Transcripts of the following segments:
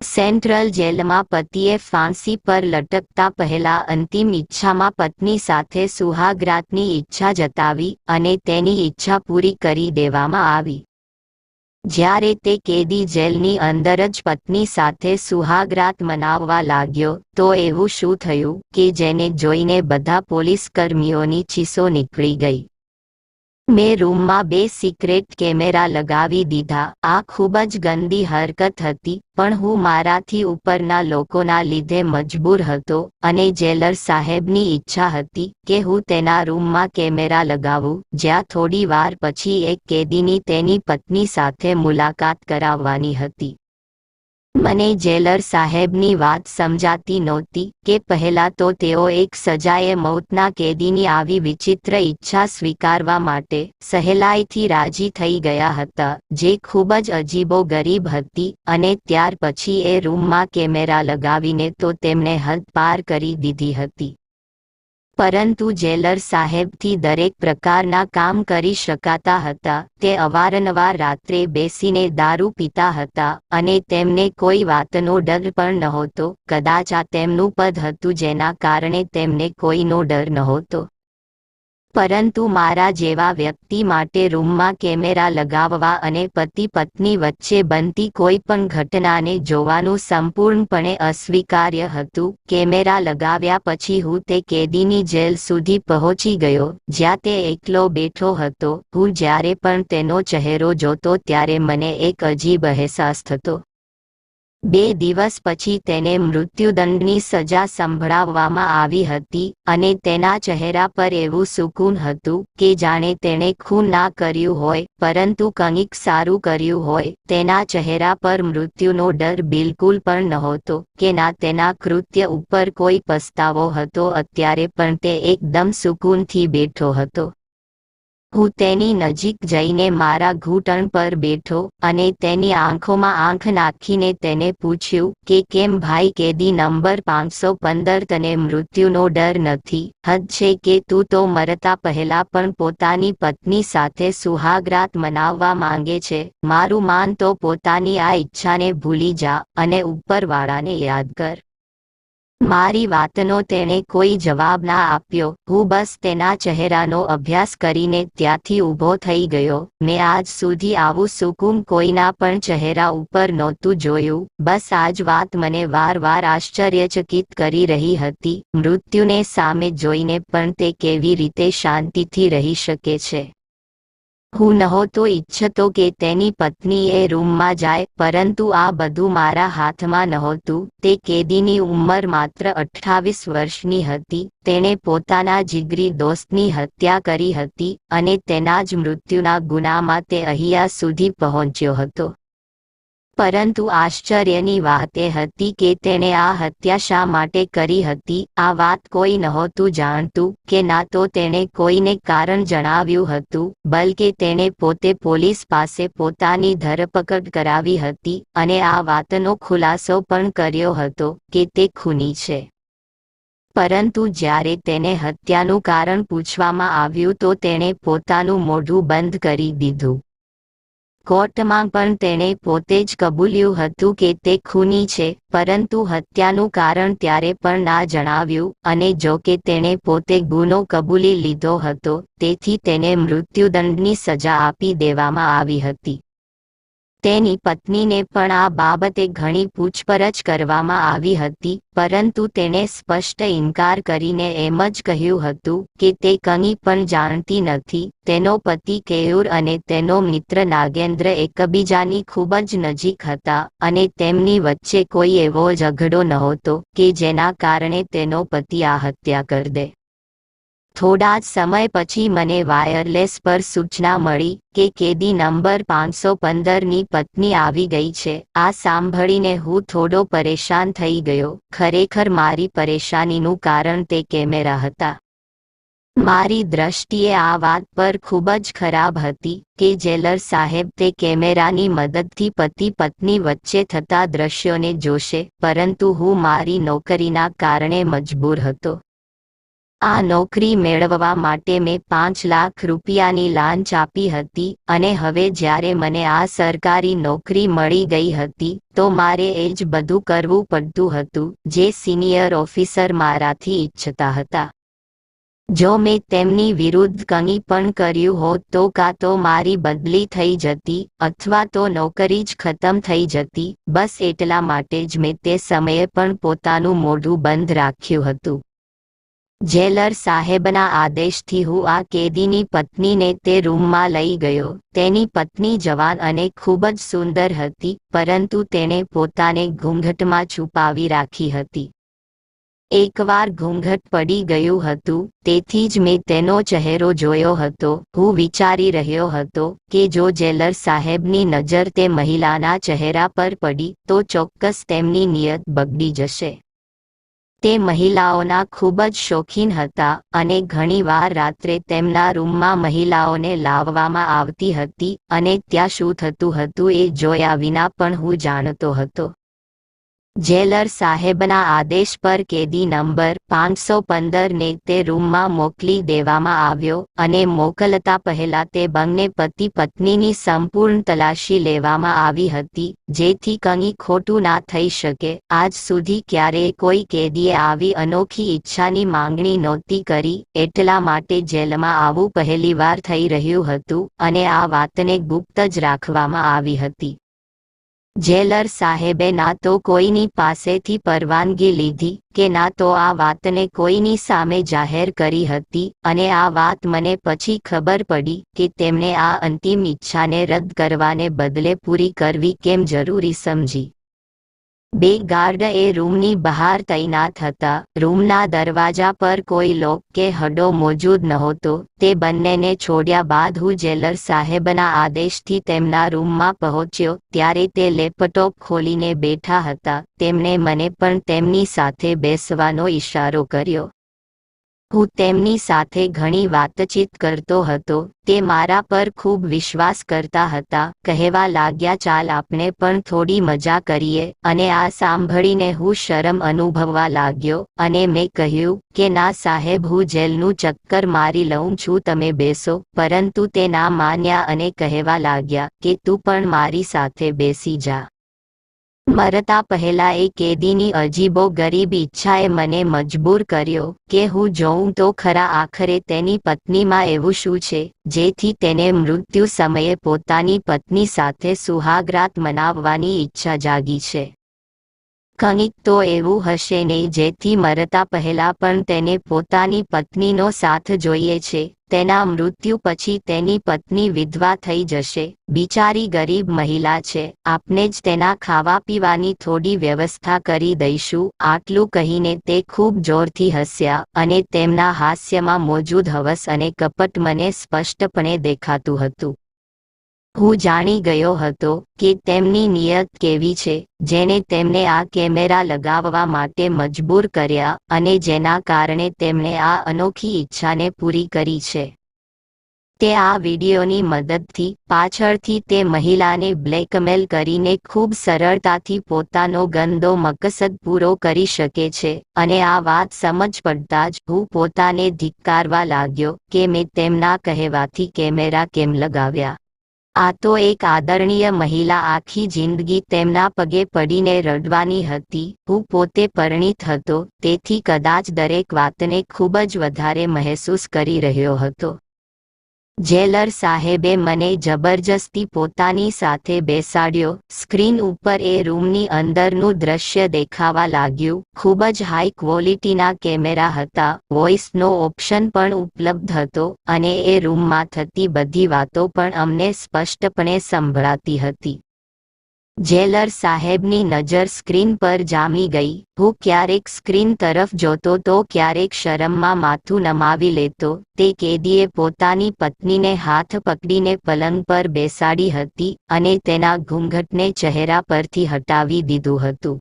Central જેલમાં પતિએ ફાંસી પર લટકતા પહેલા અંતિમ ઈચ્છામાં પત્ની સાથે સુહાગરાતની ઈચ્છા જતાવી અને તેની ઈચ્છા પૂરી કરી દેવામાં આવી. જ્યારે તે કેદી જેલની અંદર જ પત્ની સાથે સુહાગરાત મનાવવા લાગ્યો, તો એવું શું થયું કે જેને જોઈને બધા પોલીસ કર્મીઓની ચીસો નીકળી ગઈ? મેં રૂમમાં બે સિક્રેટ કેમેરા લગાવી દીધા. આ ખૂબ જ ગંદી હરકત હતી, પણ હું મારાથી ઉપરના લોકોના લીધે મજબૂર હતો અને જેલર સાહેબની ઈચ્છા હતી કે હું તેના રૂમમાં કેમેરા લગાવું. જ્યાં થોડી વાર પછી એક કેદીની તેની પત્ની સાથે મુલાકાત કરાવવાની હતી. મને જેલર સાહેબની વાત સમજાતી નહોતી કે પહેલા તો તેઓ એક સજાએ મૌતના કેદીની આવી વિચિત્ર ઈચ્છા સ્વીકારવા માટે સહેલાઈથી રાજી થઈ ગયા હતા, જે ખૂબ જ અજીબો ગરીબ હતી અને ત્યાર પછી એ રૂમમાં કેમેરા લગાવીને તો તેમણે હદ પાર કરી દીધી હતી. પરંતુ જેલર સાહેબથી દરેક પ્રકારના કામ કરી શકાતા હતા, તે અવારનવાર રાત્રે બેસીને દારૂ પીતા હતા અને તેમને કોઈ વાતનો ડર પણ નહોતો, કદાચ આ તેમનું પદ હતું જેના કારણે તેમને કોઈનો ડર નહોતો. પરંતુ મારા જેવા વ્યક્તિ માટે રૂમમાં કેમેરા લગાવવા અને પતિ પત્ની વચ્ચે બનતી કોઈ પણ ઘટનાને જોવાનું સંપૂર્ણપણે અસ્વીકાર્ય હતું. કેમેરા લગાવ્યા પછી હું તે કેદીની જેલ સુધી પહોંચી ગયો, જ્યાં તે એકલો બેઠો હતો. હું જ્યારે પણ તેનો ચહેરો જોતો ત્યારે મને એક અજીબ અહેસાસ થતો. બે દિવસ પછી તેને મૃત્યુદંડની સજા સંભળાવવામાં આવી હતી અને તેના ચહેરા પર એવું સુકૂન હતું કે જાણે તેણે ખૂન ના કર્યું હોય, પરંતુ કંઈક સારું કર્યું હોય, તેના ચહેરા પર મૃત્યુનો ડર બિલકુલ પણ નહોતો કે ના તેના કૃત્ય ઉપર કોઈ પસ્તાવો હતો અત્યારે પણ તે એકદમ સુકૂનથી બેઠો હતો. હું તેની નજીક જઈને મારા ઘૂંટણ પર બેઠો અને તેની આંખોમાં આંખ નાખીને તેને પૂછ્યું કે કેમ ભાઈ કેદી નંબર પાંચસો પંદર તને મૃત્યુનો ડર નથી? હદ છે કે તું તો મરતા પહેલા પણ પોતાની પત્ની સાથે સુહાગરાત મનાવવા માંગે છે. મારું માન તો પોતાની આ ઈચ્છાને ભૂલી જા અને ઉપરવાળાને યાદ કર. મારી વાતનો તેણે કોઈ જવાબ ના આપ્યો. હું બસ તેના ચહેરાનો અભ્યાસ કરીને ત્યાંથી ઊભો થઈ ગયો. મેં આજ સુધી આવું સુકુમ કોઈના પણ ચહેરા ઉપર નહોતું જોયું. બસ આજ વાત મને વાર વાર આશ્ચર્યચકિત કરી રહી હતી. મૃત્યુને સામે જોઈને પણ તે કેવી રીતે શાંતિથી રહી શકે છે? હું નહોતો ઈચ્છતો કે તેની પત્ની એ રૂમમાં જાય, પરંતુ આ બધું મારા હાથમાં નહોતું તે કેદીની ઉંમર માત્ર અઠ્ઠાવીસ વર્ષની હતી. તેણે પોતાના જીગરી દોસ્તની હત્યા કરી હતી અને તેના જ મૃત્યુના ગુનામાં તે અહીંયા સુધી પહોંચ્યો હતો. પરંતુ આશ્ચર્યની વાત એ હતી કે તેણે આ હત્યા શા માટે કરી હતી? આ વાત કોઈ નહોતું જાણતું કે ના તો તેણે કોઈને કારણ જણાવ્યું હતું, બલકે તેણે પોતે પોલીસ પાસે પોતાની ધરપકડ કરાવી હતી અને આ વાતનો ખુલાસો પણ કર્યો હતો કે તે ખૂની છે. પરંતુ જ્યારે તેને હત્યાનું કારણ પૂછવામાં આવ્યું તો તેણે પોતાનું મોઢું બંધ કરી દીધું. કોર્ટમાં પણ તેણે પોતે જ કબૂલ્યું હતું કે તે ખૂની છે, પરંતુ હત્યાનું કારણ ત્યારે પણ ના જણાવ્યું અને જો કે તેણે પોતે ગુનો કબૂલી લીધો હતો, તેથી તેને મૃત્યુદંડની સજા આપી દેવામાં આવી હતી. તેની પત્નીને પણ આ બાબતે ઘણી પૂછપરછ કરવામાં આવી હતી, પરંતુ તેણે સ્પષ્ટ ઇનકાર કરીને એમ જ કહ્યું હતું કે તે કંઈ પણ જાણતી નથી, તેનો પતિ કેયુર અને તેનો મિત્ર નાગેન્દ્ર એકબીજાની ખૂબ જ નજીક હતા અને તેમની વચ્ચે કોઈ એવો ઝઘડો નહોતો કે જેના કારણે તેનો પતિ આ હત્યા કરી દે. થોડા જ સમય પછી મને વાયરલેસ પર સૂચના મળી કે કેદી નંબર પાંચસો પંદરની પત્ની આવી ગઈ છે. આ સાંભળીને હું થોડો પરેશાન થઈ ગયો. ખરેખર મારી પરેશાનીનું કારણ તે કેમેરા હતા. મારી દ્રષ્ટિએ આ વાત પર ખૂબ જ ખરાબ હતી કે જેલર સાહેબ તે કેમેરાની મદદથી પતિ પત્ની વચ્ચે થતા દ્રશ્યોને જોશે, પરંતુ હું મારી નોકરીના કારણે મજબૂર હતો. આ નોકરી મેળવવા માટે મેં પાંચ લાખ રૂપિયાની લાંચ આપી હતી અને હવે જ્યારે મને આ સરકારી નોકરી મળી ગઈ હતી, તો મારે એ જ બધું કરવું પડતું હતું, જે સિનિયર ઓફિસર મારાથી ઈચ્છતા હતા. જો મેં તેમની વિરુદ્ધ કંઈ પણ કર્યું હોત તો કાં તો મારી બદલી થઈ જતી અથવા તો નોકરી જ ખતમ થઈ જતી, બસ એટલા માટે જ મેં તે સમયે પણ પોતાનું મોઢું બંધ રાખ્યું હતું. જેલર સાહેબના આદેશથી હું આ કેદીની પત્નીને તે રૂમમાં લઈ ગયો. તેની પત્ની જવાન અને ખૂબ જ સુંદર હતી, પરંતુ તેણે પોતાને ઘૂંઘટમાં છુપાવી રાખી હતી. એકવાર ઘૂંઘટ પડી ગયું હતું, તેથી જ મેં તેનો ચહેરો જોયો હતો. હું વિચારી રહ્યો હતો કે જો જેલર સાહેબની નજર તે મહિલાના ચહેરા પર પડી, તો ચોક્કસ તેમની નિયત બગડી જશે. તે મહિલાઓના ખૂબ જ શોખીન હતા અને ઘણીવાર રાત્રે તેમના રૂમમાં મહિલાઓને લાવવામાં આવતી હતી અને ત્યાં શું થતું હતું એ જોયા વિના પણ હું જાણતો હતો. જેલર સાહેબના આદેશ પર કેદી નંબર પાંચસો પંદરને તે રૂમમાં મોકલી દેવામાં આવ્યો અને મોકલતા પહેલા તે બંને પતિ પત્નીની સંપૂર્ણ તલાશી લેવામાં આવી હતી, જેથી કંઈ ખોટું ના થઈ શકે. આજ સુધી ક્યારેય કોઈ કેદીએ આવી અનોખી ઈચ્છાની માંગણી નહોતી કરી, એટલા માટે જેલમાં આવું પહેલીવાર થઈ રહ્યું હતું અને આ વાતને ગુપ્ત જ રાખવામાં આવી હતી. જેલર સાહેબે ના તો કોઈની પાસેથી પરવાનગી લીધી કે ના તો આ વાતને કોઈની સામે જાહેર કરી હતી અને આ વાત મને પછી ખબર પડી કે તેમણે આ અંતિમ ઈચ્છાને રદ કરવાને બદલે પૂરી કરવી કેમ જરૂરી સમજી. બે ગાર્ડ એ રૂમની બહાર તૈનાત હતા. રૂમના દરવાજા પર કોઈ લોક કે હડો મોજૂદ નહોતો. તે બંનેને છોડ્યા બાદ હું જેલર સાહેબના આદેશથી તેમના રૂમમાં પહોંચ્યો. ત્યારે તે લેપટોપ ખોલીને બેઠા હતા. તેમણે મને પણ તેમની સાથે બેસવાનો ઈશારો કર્યો. હું તેમની સાથે ઘણી વાતચીત કરતો હતો, તે મારા પર ખૂબ વિશ્વાસ કરતા હતા, કહેવા લાગ્યા, ચાલ, આપણે પણ થોડી મજા કરીએ. અને આ સાંભળીને હું શરમ અનુભવવા લાગ્યો અને મેં કહ્યું કે, ના સાહેબ, હું જેલનું ચક્કર મારી લઉં છું, તમે બેસો. પરંતુ તે ના માન્યા અને કહેવા લાગ્યા કે, તું પણ મારી સાથે બેસી જા. મરતા પહેલા એ કેદીની અજીબો ગરીબ ઈચ્છાએ મને મજબૂર કર્યો કે હું જોઉં તો ખરા આખરે તેની પત્નીમાં એવું શું છે? જેથી તેને મૃત્યુ સમયે પોતાની પત્ની સાથે સુહાગરાત મનાવવાની ઈચ્છા જાગી છે. કંઈક તો એવું હશે નહીં જેથી મરતા પહેલા પણ તેને પોતાની પત્નીનો સાથ જોઈએ છે. તેના મૃત્યુ પછી તેની પત્ની વિધવા થઈ જશે. બિચારી ગરીબ મહિલા છે. આપને જ તેના ખાવા પીવાની થોડી વ્યવસ્થા કરી દઈશું. આટલું કહીને તે ખૂબ જોરથી હસ્યા અને તેમના હાસ્યમાં મોજૂદ હવસ અને કપટ મને સ્પષ્ટપણે દેખાતું હતું. હું જાણી ગયો હતો કે તેમની નિયત કેવી છે જેને તેમને આ કેમેરા લગાવવા માટે મજબૂર કર્યા અને જેના કારણે તેમણે આ અનોખી ઈચ્છાને પૂરી કરી છે. તે આ વિડીયોની મદદથી પાછળથી તે મહિલાને બ્લેકમેલ કરીને ખૂબ સરળતાથી પોતાનો ગંદો મકસદ પૂરો કરી શકે છે અને આ વાત સમજ પડતા જ હું પોતાને ધિક્કારવા લાગ્યો કે મેં તેમના કહેવાથી કેમેરા કેમ લગાવ્યા. આ તો એક આદરણીય મહિલા આખી જિંદગી તેમના પગે પડીને રડવાની હતી. હું પોતે પરિણીત હતો, તેથી કદાચ દરેક વાતને ખૂબ જ વધારે મહેસૂસ કરી રહ્યો હતો. જેલર સાહેબે મને જબરજસ્તી પોતાની સાથે બેસાડ્યો. સ્ક્રીન ઉપર એ રૂમની અંદરનું દ્રશ્ય દેખાવા લાગ્યું. ખૂબ જ હાઈ ક્વોલિટીના કેમેરા હતા. વોઇસનો ઓપ્શન પણ ઉપલબ્ધ હતો અને એ રૂમમાં થતી બધી વાતો પણ અમને સ્પષ્ટપણે સંભળાતી હતી. જેલર સાહેબની નજર સ્ક્રીન પર જામી ગઈ. હું ક્યારેક સ્ક્રીન તરફ જોતો તો ક્યારેક શરમમાં માથું નમાવી લેતો તે કેદીએ પોતાની પત્નીને હાથ પકડીને પલંગ પર બેસાડી હતી અને તેના ઘૂંઘટને ચહેરા પરથી હટાવી દીધું હતું.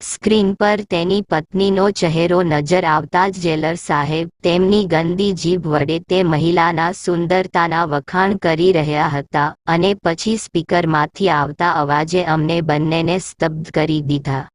સ્ક્રીન પર તેની પત્નીનો ચહેરો નજર આવતા જ જેલર સાહેબ તેમની ગંદી જીભ વડે તે મહિલાના સુંદરતાના વખાણ કરી રહ્યા હતા અને પછી સ્પીકરમાંથી આવતા અવાજે અમને બંનેને સ્તબ્ધ કરી દીધા.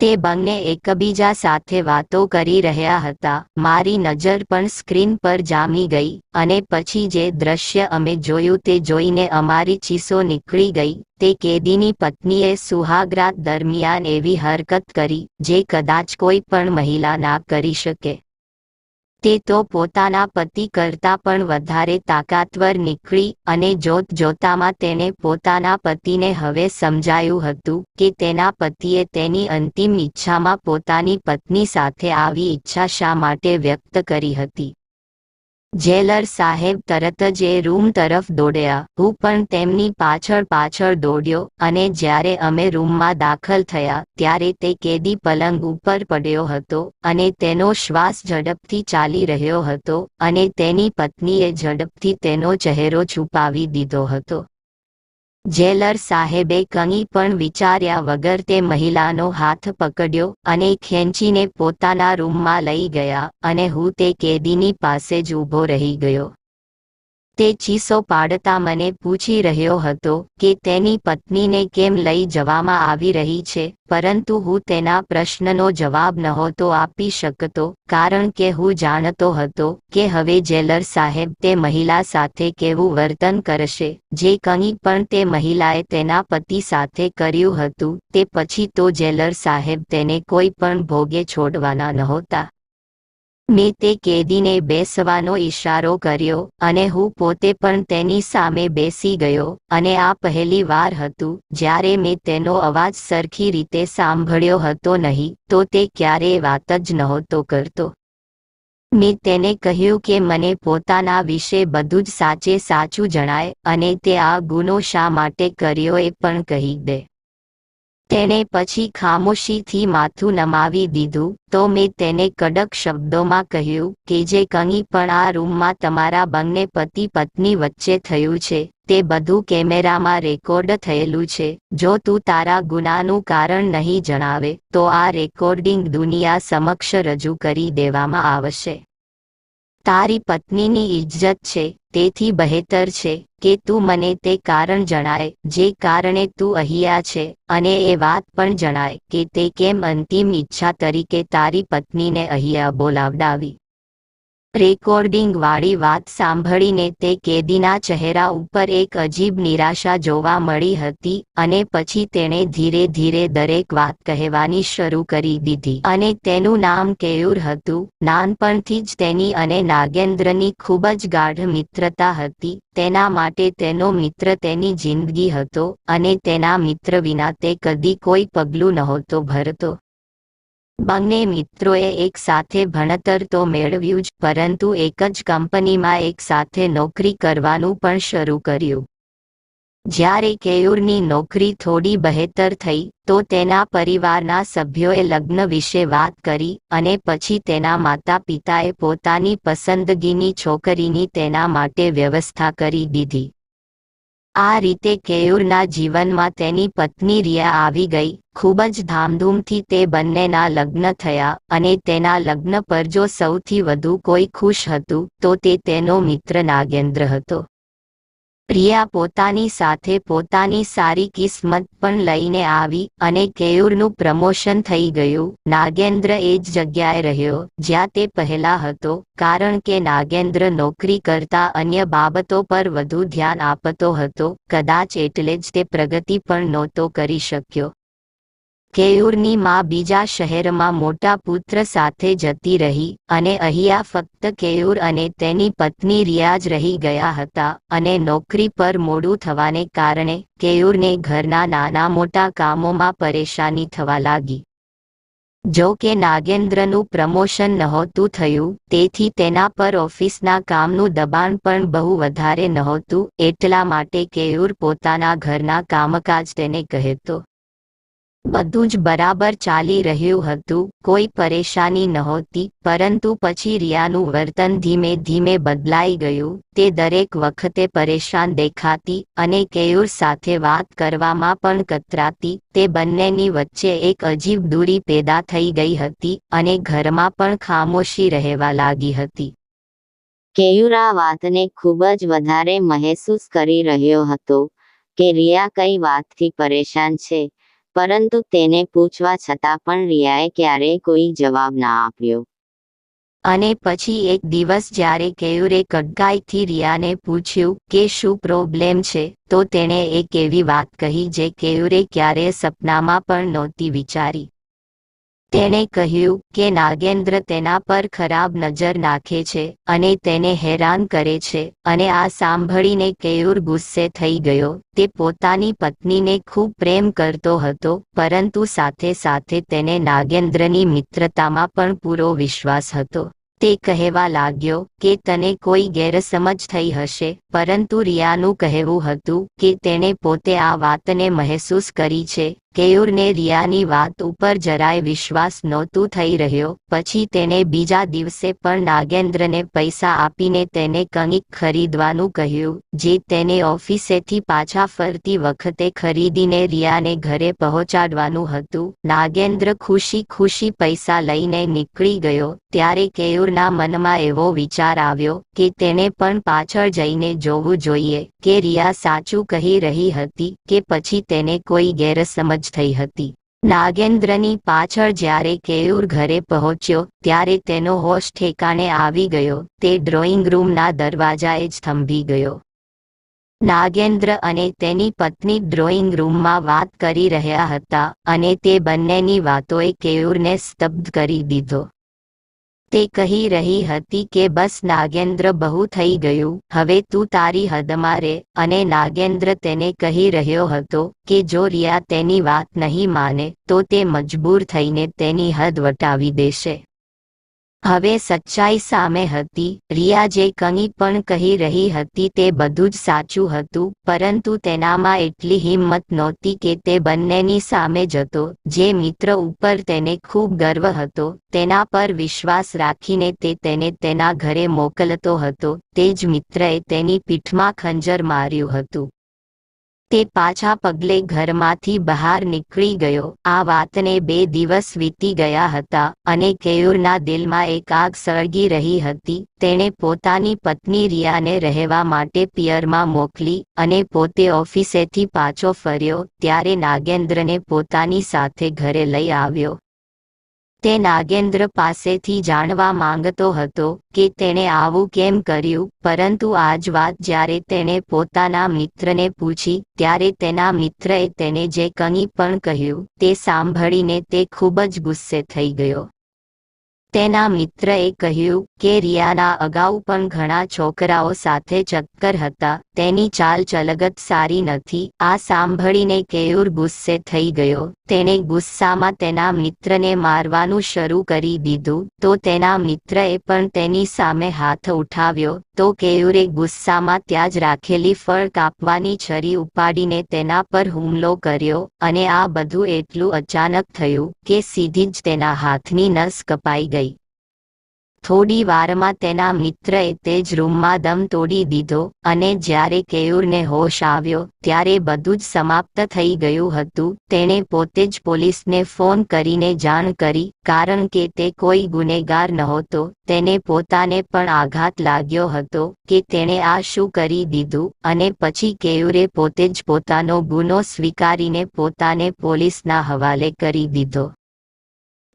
તે બંને એકબીજા સાથે વાતો કરી રહ્યા હતા. મારી નજર પણ સ્ક્રીન પર જામી ગઈ અને પછી જે દ્રશ્ય અમે જોયું તે જોઈને અમારી ચીસો નીકળી ગઈ. તે કેદીની પત્નીએ સુહાગરાત દરમિયાન એવી હરકત કરી, જે કદાચ કોઈ પણ મહિલા ના કરી શકે. તે તો પોતાના પતિ કરતાં પણ વધારે તાકાતવર નીકળી અને જોત જોતામાં તેને પોતાના પતિને હવે સમજાયું હતું કે તેના પતિએ તેની અંતિમ ઈચ્છામાં પોતાની પત્ની સાથે આવી ઈચ્છા શા માટે વ્યક્ત કરી હતી. જેલર સાહેબ તરત જ એ રૂમ તરફ દોડ્યા. હું પણ તેમની પાછળ પાછળ દોડ્યો અને જ્યારે અમે રૂમમાં દાખલ થયા ત્યારે તે કેદી પલંગ ઉપર પડ્યો હતો અને તેનો શ્વાસ ઝડપથી ચાલી રહ્યો હતો અને તેની પત્નીએ ઝડપથી તેનો ચહેરો છુપાવી દીધો હતો. જેલર સાહેબે કંઈ પણ વિચાર્યા વગર તે મહિલાનો હાથ પકડ્યો અને ખેંચીને પોતાના રૂમમાં લઈ ગયા અને હું તે કેદીની પાસે જ ઊભો રહી ગયો. તે ચીસો પાડતા મને પૂછી રહ્યો હતો કે તેની પત્નીને કેમ લઈ જવામાં આવી રહી છે, પરંતુ હું તેના પ્રશ્નનો જવાબ નહોતો આપી શકતો, કારણ કે હું જાણતો હતો કે હવે જેલર સાહેબ તે મહિલા સાથે કેવું વર્તન કરશે, જે કંઈ પણ તે મહિલાએ તેના પતિ સાથે કર્યું હતું, તે પછી તો જેલર સાહેબ તેને કોઈ પણ ભોગે છોડવાના નહોતા. મેં તે કેદીને બેસવાનો ઈશારો કર્યો અને હું પોતે પણ તેની સામે બેસી ગયો અને આ પહેલી વાર હતું જ્યારે મેં તેનો અવાજ સરખી રીતે સાંભળ્યો હતો નહીં તો તે ક્યારેય વાત જ નહોતો કરતો. મેં તેને કહ્યું કે મને પોતાના વિશે બધું જ સાચે સાચું જણાય અને તે આ ગુનો શા માટે કર્યો એ પણ કહી દે. તેણે પછી ખામોશીથી માથું નમાવી દીધું. તો મેં તેને કડક શબ્દોમાં કહ્યું કે જે કંઈ પણ આ રૂમમાં તમારા બંને પતિ પત્ની વચ્ચે થયું છે, તે બધું કેમેરામાં રેકોર્ડ થયેલું છે. જો તું તારા ગુનાનું કારણ નહીં જણાવે, તો આ રેકોર્ડિંગ દુનિયા સમક્ષ રજૂ કરી દેવામાં આવશે. તારી પત્નીની ઇજ્જત છે, તેથી બહેતર છે, કે તું મને તે કારણ જણાય, જે કારણે તું અહીંયા છે, અને એ વાત પણ જણાય, કે તે કેમ અંતિમ ઈચ્છા તરીકે તારી પત્નીને અહીંયા બોલાવડાવી. રેકોર્ડિંગ વાળી વાત સાંભળીને તે કેદીના ચહેરા ઉપર એક અજીબ નિરાશા જોવા મળી હતી અને પછી તેણે ધીરે ધીરે દરેક વાત કહેવાની શરૂ કરી દીધી. અને તેનું નામ કેયુર હતું. નાનપણથી જ તેની અને નાગેન્દ્રની ખૂબ જ ગાઢ મિત્રતા હતી. તેના માટે તેનો મિત્ર તેની જિંદગી હતો અને તેના મિત્ર વિના તે કદી કોઈ પગલું નહોતો ભરતો. બંને મિત્રોએ એક સાથે ભણતર તો મેળવ્યું જ, પરંતુ એક જ કંપનીમાં એક સાથે નોકરી કરવાનું પણ શરૂ કર્યું. જ્યારે કેયુરની નોકરી થોડી બહેતર થઈ, તો તેના પરિવારના સભ્યોએ લગ્ન વિશે વાત કરી અને પછી તેના માતા પિતાએ પોતાની પસંદગીની છોકરીની તેના માટે વ્યવસ્થા કરી દીધી. આ રીતે કેયુરના જીવનમાં તેની પત્ની રિયા આવી ગઈ. ખૂબ જ ધામધૂમથી તે બંનેના લગ્ન થયા અને તેના લગ્ન પર જો સૌથી વધુ કોઈ ખુશ હતું, તો તે તેનો મિત્ર નાગેન્દ્ર હતો. પ્રિયા પોતાની સાથે પોતાની સારી કિસ્મત પણ લઈને આવી અને કેયુરનું પ્રમોશન થઈ ગયું. નાગેન્દ્ર એ જ જગ્યાએ રહ્યો, જ્યાં તે પહેલા હતો, કારણ કે નાગેન્દ્ર નોકરી કરતા અન્ય બાબતો પર વધુ ધ્યાન આપતો હતો. કદાચ એટલે જ તે પ્રગતિ પણ નહોતો કરી શક્યો. કેયુરની માં બીજા શહેરમાં મોટા પુત્ર સાથે જતી રહી અને અહીંયા ફક્ત કેયુર અને તેની પત્ની રિયાજ રહી ગયા હતા અને નોકરી પર મોડું થવાને કારણે કેયુરને ઘરના નાના મોટા કામોમાં પરેશાની થવા લાગી. જો કે નાગેન્દ્રનું પ્રમોશન નહોતું થયું, તેથી તેના પર ઓફિસના કામનું દબાણ પણ બહુ વધારે નહોતું, એટલા માટે કેયુર પોતાના ઘરના કામકાજ તેને કહેતો બધું જ બરાબર ચાલી રહ્યું હતું, કોઈ પરેશાની નહોતી, પરંતુ પછી રિયાનું વર્તન ધીમે ધીમે બદલાઈ ગયું, તે દરેક વખતે પરેશાન દેખાતી અને કેયુર સાથે વાત કરવામાં પણ કતરાતી, તે બંનેની વચ્ચે એક અજીબ દૂરી પેદા થઈ ગઈ હતી અને ઘરમાં પણ ખામોશી રહેવા લાગી હતી. કેયુર આ વાતને ખૂબ જ વધારે મહેસૂસ કરી રહ્યો હતો કે રિયા કઈ વાતથી પરેશાન છે? પરંતુ તેને પૂછવા છતાં પણ રિયાએ ક્યારેય કોઈ જવાબ ના આપ્યો. અને પછી એક દિવસ જ્યારે કેયુરે કડકાઈથી રિયાને પૂછ્યું કે શું પ્રોબ્લેમ છે, તો તેણે એક એવી વાત કહી જે કેયુરે ક્યારેય સપનામાં પણ નહોતી વિચારી. તેણે કહ્યું કે નાગેન્દ્ર તેના પર ખરાબ નજર નાખે છે અને તેને હેરાન કરે છે અને આ સાંભળીને કેયુર ગુસ્સે થઈ ગયો. તે પોતાની પત્નીને ખૂબ પ્રેમ કરતો હતો, પરંતુ સાથે સાથે તેને નાગેન્દ્રની મિત્રતામાં પણ પૂરો વિશ્વાસ હતો. તે કહેવા લાગ્યો કે તને કોઈ ગેરસમજ થઈ હશે, પરંતુ રિયાનું કહેવું હતું કે તેણે પોતે આ વાતને મહેસૂસ કરી છે કેયુરને રિયાની વાત ઉપર જરાય વિશ્વાસ નહોતું થઈ રહ્યો. પછી તેને બીજા દિવસે પણ નાગેન્દ્રને પૈસા આપીને તેને કંઈક ખરીદવાનું કહ્યું, જે તેને ઓફિસેથી પાછા ફરતી વખતે ખરીદીને રિયાને ઘરે પહોંચાડવાનું હતું. નાગેન્દ્ર ખુશી ખુશી પૈસા લઈને નીકળી ગયો, ત્યારે કેયુરના મનમાં એવો વિચાર આવ્યો કે તેને પણ પાછળ જઈને જોવું જોઈએ, કે રિયા સાચું કહી રહી હતી કે પછી તેને કોઈ ગેરસમજ થઈ હતી. નાગેન્દ્રની પાછળ જ્યારે કેયુર ઘરે પહોંચ્યો, ત્યારે તેનો હોશ ઠેકાણે આવી ગયો, તે ડ્રોઈંગ રૂમના દરવાજાએ જ થંભી ગયો. નાગેન્દ્ર અને તેની પત્ની ડ્રોઈંગ રૂમમાં વાત કરી રહ્યા હતા, અને તે બંનેની વાતોએ કેયુરને સ્તબ્ધ કરી દીધો. તે કહી રહી હતી કે બસ નાગેન્દ્ર બહુ થઈ ગયું, હવે તું તારી હદમાં રે, અને નાગેન્દ્ર તેને કહી રહ્યો હતો કે જો રિયા તેની વાત નહીં માને, તો તે મજબૂર થઈને તેની હદ વટાવી દેશે. હવે સચ્ચાઈ સામે હતી. રિયા જે કંઈ પણ કહી રહી હતી તે બધું જ સાચું હતું, પરંતુ તેનામાં એટલી હિંમત નહોતી કે તે બંનેની સામે જતો. જે મિત્ર ઉપર તેને ખૂબ ગર્વ હતો, તેના પર વિશ્વાસ રાખીને તે તેને તેના ઘરે મોકલતો હતો. તે જ મિત્રએ તેની પીઠમાં ખંજર માર્યું હતું. તે પાછા પગલે ઘરમાંથી બહાર નીકળી ગયો. આ વાતને બે દિવસ વીતી ગયા હતા અને કેયુરના દિલમાં એક આગ સળગી રહી હતી. તેણે પોતાની પત્ની રિયાને રહેવા માટે પિયરમાં મોકલી અને પોતે ઓફિસેથી પાછો ફર્યો. ત્યારે નાગેન્દ્રને પોતાની સાથે ઘરે લઈ આવ્યો. તે નાગેન્દ્ર પાસેથી જાણવા માંગતો હતો કે તેણે આવું કેમ કર્યું, પરંતુ આજ વાત જ્યારે તેણે પોતાના મિત્રને પૂછી, ત્યારે તેના મિત્રએ તેને જે કંઈ પણ કહ્યું, તે સાંભળીને તે ખૂબ જ ગુસ્સે થઈ ગયો. તેના મિત્રએ કહ્યું કે રિયાના અગાઉ પણ ઘણા છોકરાઓ સાથે ચક્કર હતા, તેની ચાલ ચલગત સારી નથી, આ સાંભળીને કેયુર ગુસ્સે થઈ ગયો, તેણે ગુસ્સામાં તેના મિત્રને મારવાનું શરૂ કરી દીધું, તો તેના મિત્રએ પણ તેની સામે હાથ ઉઠાવ્યો, તો કેયુરે ગુસ્સામાં ત્યાં જ રાખેલી ફળ કાપવાની છરી ઉપાડીને તેના પર હુમલો કર્યો, અને આ બધું એટલું અચાનક થયું કે સીધી જ તેના હાથની નસ કપાઈ ગઈ. થોડી વારમાં તેના મિત્રએ તે જ રૂમમાં દમ તોડી દીધો અને જ્યારે કેયુરને હોશ આવ્યો ત્યારે બધું જ સમાપ્ત થઈ ગયું હતું. તેણે પોતે જ પોલીસને ફોન કરીને જાણ કરી, કારણ કે તે કોઈ ગુનેગાર નહોતો. તેને પોતાને પણ આઘાત લાગ્યો હતો કે તેણે આ શું કરી દીધું અને પછી કેયુરે પોતે જ પોતાનો ગુનો સ્વીકારીને પોતાને પોલીસના હવાલે કરી દીધો.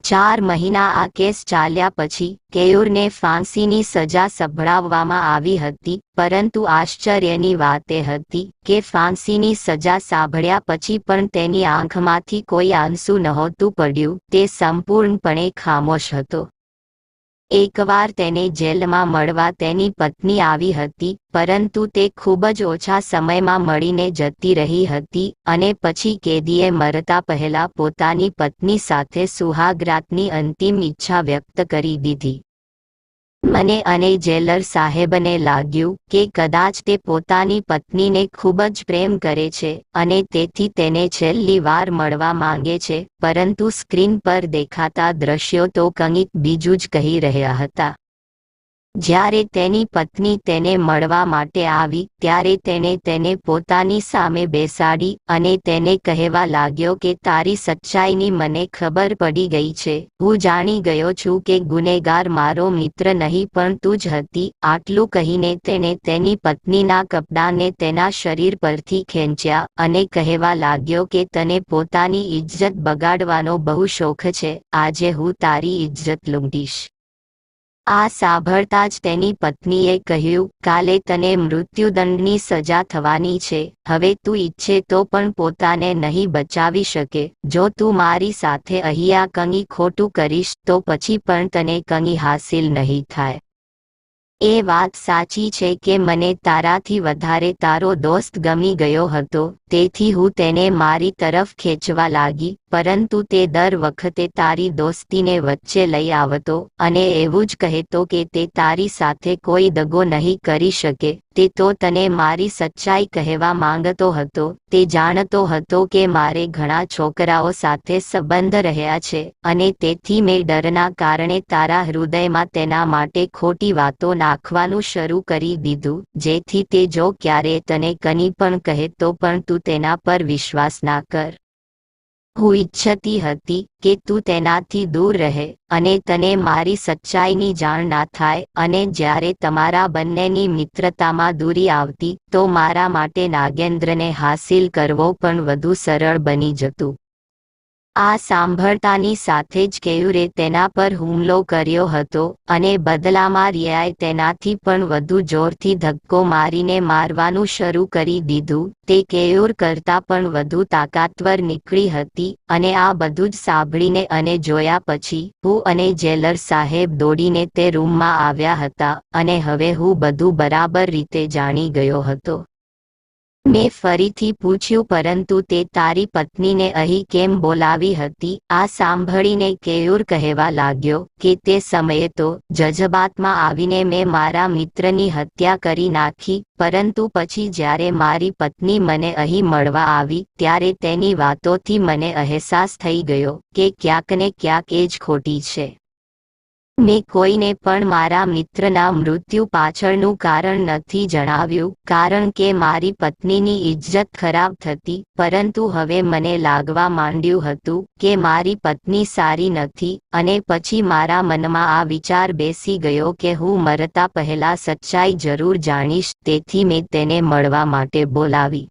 ચાર મહિના આ કેસ ચાલ્યા પછી કેયુરને ફાંસીની સજા સંભળાવવામાં આવી હતી, પરંતુ આશ્ચર્યની વાત એ હતી કે ફાંસીની સજા સાંભળ્યા પછી પણ તેની આંખમાંથી કોઈ આંસુ નહોતું પડ્યું, તે સંપૂર્ણપણે ખામોશ હતો. એકવાર તેને જેલમાં મળવા તેની પત્ની આવી હતી, પરંતુ તે ખૂબ જ ઓછા સમયમાં મળીને જતી રહી હતી અને પછી કેદીએ મરતા પહેલા પોતાની પત્ની સાથે સુહાગરાતની અંતિમ ઈચ્છા વ્યક્ત કરી દીધી. મને અને જેલર સાહેબને લાગ્યું કે કદાચ તે પોતાની પત્નીને ખૂબ જ પ્રેમ કરે છે અને તેથી તેને છેલ્લી વાર મળવા માંગે છે, પરંતુ સ્ક્રીન પર દેખાતા દ્રશ્યો તો કંઈક બીજું જ કહી રહ્યા હતા. જ્યારે તેની પત્ની તેને મળવા માટે આવી, ત્યારે તેણે તેને પોતાની સામે બેસાડી અને તેને કહેવા લાગ્યો કે, તારી સચ્ચાઈની મને ખબર પડી ગઈ છે. હું જાણી ગયો છું કે ગુનેગાર મારો મિત્ર નહીં, પણ તું જ હતી. આટલું કહીને તેણે તેની પત્નીના કપડાને તેના શરીર પરથી ખેંચ્યા અને કહેવા લાગ્યો કે, તને પોતાની ઇજ્જત બગાડવાનો બહુ શોખ છે. આજે હું તારી ઇજ્જત લૂંટીશ. આ સાંભળતા જ તેની પત્નીએ કહ્યું, કાલે તને મૃત્યુદંડની સજા થવાની છે, હવે તું ઈચ્છે તો પણ પોતાને નહીં બચાવી શકે. જો તું મારી સાથે અહીંયા કંઈ ખોટું કરીશ, તો પછી પણ તને કંઈ હાસિલ નહીં થાય. એ વાત સાચી છે કે મને તારાથી વધારે તારો દોસ્ત ગમી ગયો હતો. તેથી હું તેને મારી તરફ ખેંચવા લાગી, પરંતુ તે દર વખતે તારી દોસ્તીને વચ્ચે લઈ આવતો અને એવું જ કહેતો કે તે તારી સાથે કોઈ દગો નહીં કરી શકે, તે તો તને મારી સચ્ચાઈ કહેવા માંગતો હતો, તે જાણતો હતો કે મારે ઘણા છોકરાઓ સાથે સંબંધ રહ્યા છે અને તેથી મેં ડરના કારણે તારા હૃદયમાં તેના માટે ખોટી વાતો નાખવાનું શરૂ કરી દીધું, જેથી તે જો ક્યારે તને કની પણ કહે તો પણ તું તેના પર વિશ્વાસ ના કર. હું ઈચ્છતી હતી કે તું તેનાથી દૂર રહે અને તને મારી સચ્ચાઈની જાણ ના થાય અને જ્યારે તમારા બંનેની મિત્રતામાં દૂરી આવતી તો મારા માટે નાગેન્દ્રને હાસિલ કરવો પણ વધુ સરળ બની જતું. આ સાંભળતાની સાથે જ કેયુરે તેના પર હુમલો કર્યો હતો અને બદલામાં રિયાએ તેનાથી પણ વધુ જોરથી ધક્કો મારીને મારવાનું શરૂ કરી દીધું. તે કેયુર કરતાં પણ વધુ તાકાતવર નીકળી હતી અને આ બધું જ સાંભળીને અને જોયા પછી હું અને જેલર સાહેબ દોડીને તે રૂમમાં આવ્યા હતા અને હવે હું બધું બરાબર રીતે જાણી ગયો હતો. મેં ફરીથી પૂછ્યું, પરંતુ તે તારી પત્નીને અહીં કેમ બોલાવી હતી? આ સાંભળીને કેયુર કહેવા લાગ્યો કે તે સમયે તો જજબાતમાં આવીને મેં મારા મિત્રની હત્યા કરી નાખી, પરંતુ પછી જ્યારે મારી પત્ની મને અહીં મળવા આવી, ત્યારે તેની વાતોથી મને અહેસાસ થઈ ગયો કે ક્યાંક ને ક્યાંક એ જ ખોટી છે. મેં કોઈને પણ મારા મિત્રના મૃત્યુ પાછળનું કારણ નથી જણાવ્યું, કારણ કે મારી પત્નીની ઇજ્જત ખરાબ થતી, પરંતુ હવે મને લાગવા માંડ્યું હતું કે મારી પત્ની સારી નથી, અને પછી મારા મનમાં આ વિચાર બેસી ગયો કે હું મરતા પહેલા સચ્ચાઈ જરૂર જાણીશ, તેથી મેં તેને મળવા માટે બોલાવી.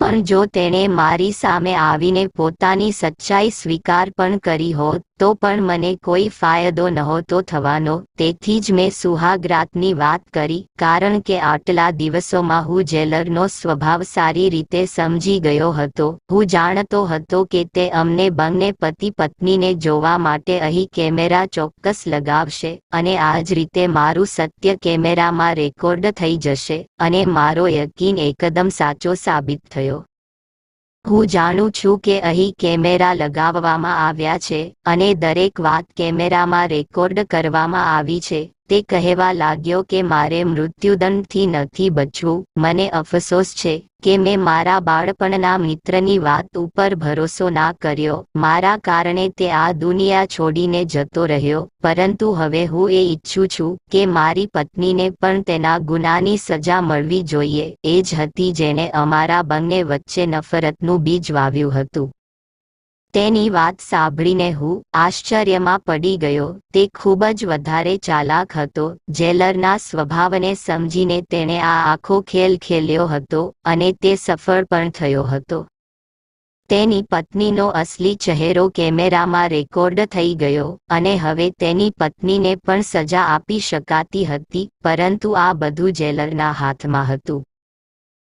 પણ જો તેણે મારી સામે આવીને પોતાની સચ્ચાઈ સ્વીકાર પણ કરી હોત તો પણ મને કોઈ ફાયદો નહોતો થવાનો. તેથી જ મેં સુહાગરાતની વાત કરી, કારણ કે આટલા દિવસોમાં હું જેલરનો સ્વભાવ સારી રીતે સમજી ગયો હતો. હું જાણતો હતો કે તે અમને બંને પતિ પત્નીને જોવા માટે અહીં કેમેરા ચોક્કસ લગાવશે અને આ જ રીતે મારું સત્ય કેમેરામાં રેકોર્ડ થઈ જશે અને મારો યકીન એકદમ સાચો સાબિત થયો. હું જાણું છું કે અહીં કેમેરા લગાવવામાં આવ્યા છે અને દરેક વાત કેમેરામાં રેકોર્ડ કરવામાં આવી છે. તે કહેવા લાગ્યો કે મારે મૃત્યુદંડથી નથી બચવું. મને અફસોસ છે કે મેં મારા બાળપણના મિત્રની વાત ઉપર ભરોસો ના કર્યો. મારા કારણે તે આ દુનિયા છોડીને જતો રહ્યો. પરંતુ હવે હું એ ઈચ્છું છું કે મારી પત્નીને પણ તેના ગુનાની સજા મળવી જોઈએ. એ જ હતી જેણે અમારા બંને વચ્ચે નફરતનું બીજ વાવ્યું હતું. તેની વાત સાંભળીને હું આશ્ચર્યમાં પડી ગયો. તે ખૂબ જ વધારે ચાલાક હતો. જેલરના સ્વભાવને સમજીને તેણે આ આખો ખેલ ખેલ્યો હતો અને તે સફળ પણ થયો હતો. તેની પત્નીનો અસલી ચહેરો કેમેરામાં રેકોર્ડ થઈ ગયો અને હવે તેની પત્નીને પણ સજા આપી શકાતી હતી, પરંતુ આ બધું જેલરના હાથમાં હતું.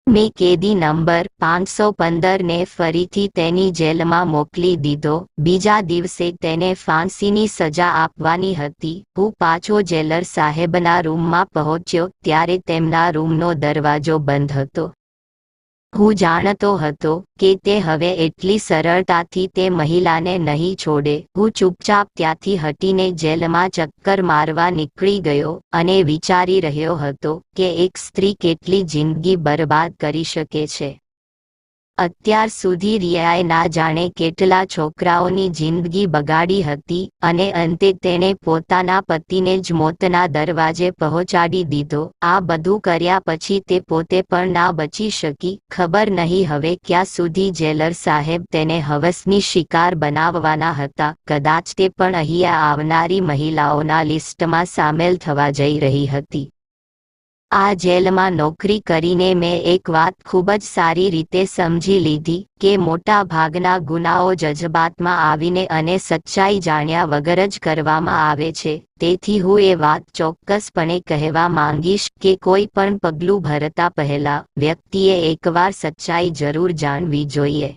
મેં કેદી નંબર પાંચસો પંદરને ફરીથી તેની જેલમાં મોકલી દીધો. બીજા દિવસે તેને ફાંસીની સજા આપવાની હતી. હું પાછો જેલર સાહેબના રૂમમાં પહોંચ્યો ત્યારે તેમના રૂમનો દરવાજો બંધ હતો. હું જાણતો હતો કે તે હવે એટલી સરળતાથી તે મહિલાને નહીં છોડે. હું ચૂપચાપ ત્યાંથી હટીને જેલમાં ચક્કર મારવા નીકળી ગયો અને વિચારી રહ્યો હતો કે એક સ્ત્રી કેટલી જિંદગી બરબાદ કરી શકે છે. અત્યાર સુધી રિયાએ ના જાણે કેટલા છોકરાઓની જિંદગી બગાડી હતી અને અંતે તેણે પોતાના પતિને જ મોતના દરવાજે પહોંચાડી દીધો. આ બધું કર્યા પછી તે પોતે પણ ના બચી શકી. ખબર નહીં હવે ક્યાં સુધી જેલર સાહેબ તેને હવસની શિકાર બનાવવાના હતા. કદાચ તે પણ અહીંયા આવનારી મહિલાઓના લિસ્ટમાં સામેલ થવા જઈ રહી હતી. આ જેલમાં નોકરી કરીને મેં એક વાત ખૂબ જ સારી રીતે સમજી લીધી કે મોટા ભાગના ગુનાઓ જજબાતમાં આવીને અને સચ્ચાઈ જાણ્યા વગર જ કરવામાં આવે છે. તેથી હું એ વાત ચોક્કસપણે કહેવા માંગીશ કે કોઈ પણ પગલું ભરતા પહેલા વ્યક્તિએ એકવાર સચ્ચાઈ જરૂર જાણવી જોઈએ.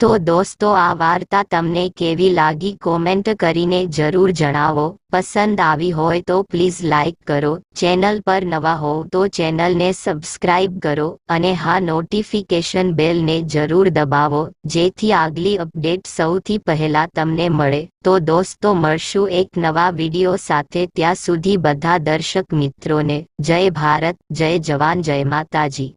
તો દોસ્તો, આ વાર્તા તમને કેવી લાગી? કોમેન્ટ કરીને જરૂર જણાવો. પસંદ આવી હોય તો પ્લીઝ લાઇક કરો. ચેનલ પર નવા હોવ તો ચેનલને સબસ્ક્રાઇબ કરો અને હા, નોટિફિકેશન બેલને જરૂર દબાવો. જેથી આગલી અપડેટ સૌથી પહેલા તમને મળે. તો દોસ્તો, મળશું એક નવા વીડિયો સાથે. ત્યાં સુધી બધા દર્શક મિત્રોને, જય ભારત, જય જવાન, જય માતાજી.